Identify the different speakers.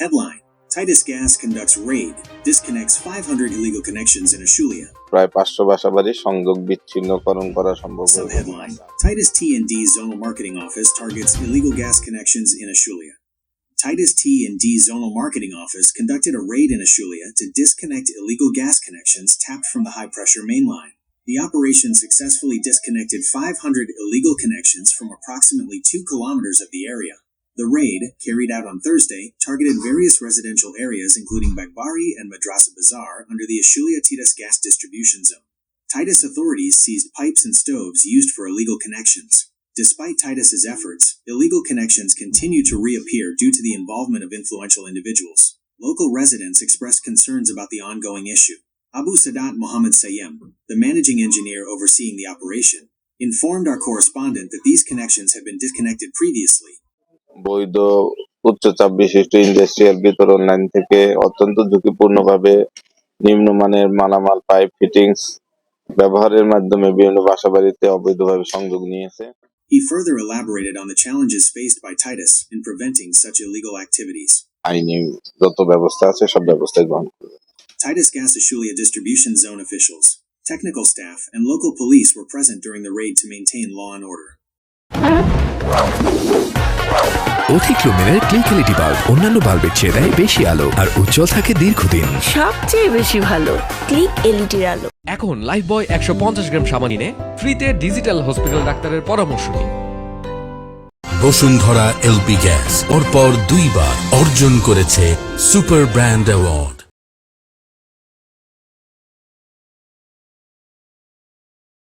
Speaker 1: Headline Titus Gas conducts raid, disconnects 500 illegal connections in Ashulia.
Speaker 2: প্রায় পাঁচশো বাসাবাড়ির সংযোগ বিচ্ছিন্নকরণ করা সম্ভব হয়েছে।
Speaker 1: Subheadline Titus T&D Zonal Marketing Office targets illegal gas connections in Ashulia. Titus T&D Zonal Marketing Office conducted a raid in Ashulia to disconnect illegal gas connections tapped from the high-pressure main line. The operation successfully disconnected 500 illegal connections from approximately 2 kilometers of the area. The raid, carried out on Thursday, targeted various residential areas including Bagbari and Madrasa Bazaar under the Ashulia Titus gas distribution zone. Titus authorities seized pipes and stoves used for illegal connections. Despite Titus's efforts, illegal connections continue to reappear due to the involvement of influential individuals. Local residents expressed concerns about the ongoing issue. Abu Sadat Mohammed Sayem, the managing engineer overseeing the operation, informed our correspondent that these connections had been disconnected previously.
Speaker 2: বৈধ উচ্চচাপ বিশিষ্ট industrial বিতরণ line থেকে অত্যন্ত ঝুঁকিপূর্ণভাবে নিম্নমানের মালামাল pipe fittings ব্যবহারের মাধ্যমে বিভিন্ন বাসাবাড়িতে অবৈধভাবে সংযোগ নিয়েছে
Speaker 1: He further elaborated on the challenges faced by Titus in preventing such illegal activities.
Speaker 2: আইনি যত ব্যবস্থা আছে সব ব্যবস্থাই গ্রহণ করবে
Speaker 1: Titus Gas Ashulia distribution zone officials, technical staff, and local police were present during the raid to maintain law and order.
Speaker 3: অধিক লুমিনের click LED bulb অন্যান্য বাল্বের চেয়ে দেয় বেশি আলো আর উজ্জ্বল থাকে দীর্ঘদিন।
Speaker 4: সবচেয়ে বেশি ভালো ক্লিক এলইডির আলো।
Speaker 5: এখন লাইফ বয় একশো পঞ্চাশ গ্রাম সাবান কিনে ফ্রিতে ডিজিটাল হসপিটাল ডাক্তারের পরামর্শ নিন।
Speaker 6: বসুন্ধরা এলপি গ্যাস পরপর দুইবার অর্জন করেছে সুপার ব্র্যান্ড অ্যাওয়ার্ড।